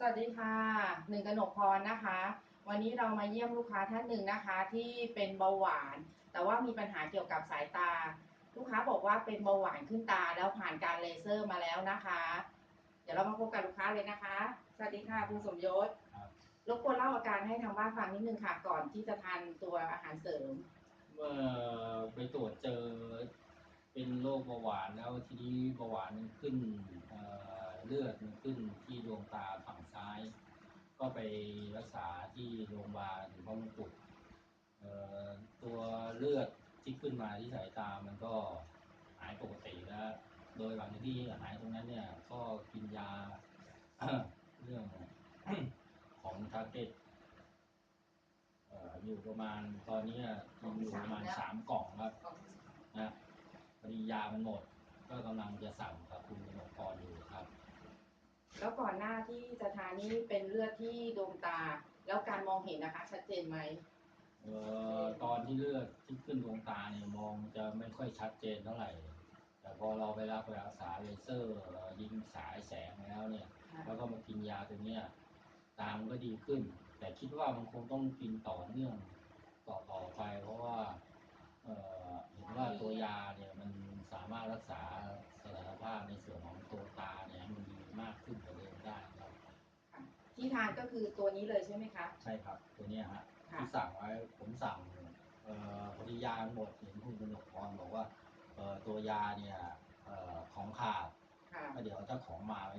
สวัสดีค่ะหนึ่งกนกพรนะคะ วันนี้เรามาเยี่ยมลูกค้าท่านหนึ่งนะคะ ที่เป็นเบาหวาน แต่ว่ามีปัญหาเกี่ยวกับสายตา ลูกค้าบอกว่าเป็นเบาหวานขึ้นตาแล้วผ่านการเลเซอร์มาแล้วนะคะ เดี๋ยวเรามาพบกับลูกค้าเลยนะคะ สวัสดีค่ะคุณสมยศครับรบกวนเล่าอาการให้ทางบ้านฟังนิดนึงค่ะก่อนที่จะทานตัวอาหารเสริม เมื่อไปตรวจเจอเป็นโรคเบาหวานแล้วทีนี้เบาหวานมันขึ้นเอ่อ เลือดมันขึ้นที่ดวงตาฝั่งซ้าย ก็ไปรักษาที่โรงพยาบาลพระมงกุฎเอ่อตัวเลือดที่ขึ้นมาที่สายตามันก็หายปกติแล้ว โดยหลังจากที่หายตรงนั้นเนี่ยก็กินยาเรื่องของทาร์เก็ตเอ่ออยู่ประมาณตอนนี้กินอยู่ประมาณสามกล่องครับนะพอดียามันหมด ก็กำลังจะสั่งกับคุณกนกพรอยู่ครับ แล้วก่อนหน้าที่จะทานนี่เป็นเลือดที่ดวงตา แล้วการมองเห็นนะคะ ชัดเจนไหมเอ่อตอนที่เลือดที่ขึ้นดวงตาเนี่ยมองจะไม่ค่อยชัดเจนเท่าไหร่ แต่พอเราไปรับไปรักษาเลเซอร์เอ่อยิงสายแสงแล้วเนี่ยแล้วก็มากินยาตัวเนี้ยตามก็ดีขึ้น แต่คิดว่ามันคงต้องกินต่อเนื่องต่อต่อไป เพราะว่าเอ่อเห็นว่าตัวยาเนี่ยมันสามารถรักษา ที่ทานก็คือตัวนี้เลยใช่ไหมคะ ใช่ครับ ตัวเนี้ยฮะค่ะ ที่สั่งไว้ผมสั่งเอ่อพอดียาหมดเห็นคุณกนกพรบอกว่าเอ่อตัวยาเนี่ยเอ่อของขาดค่ะ ก็เดี๋ยวถ้าของมาไว้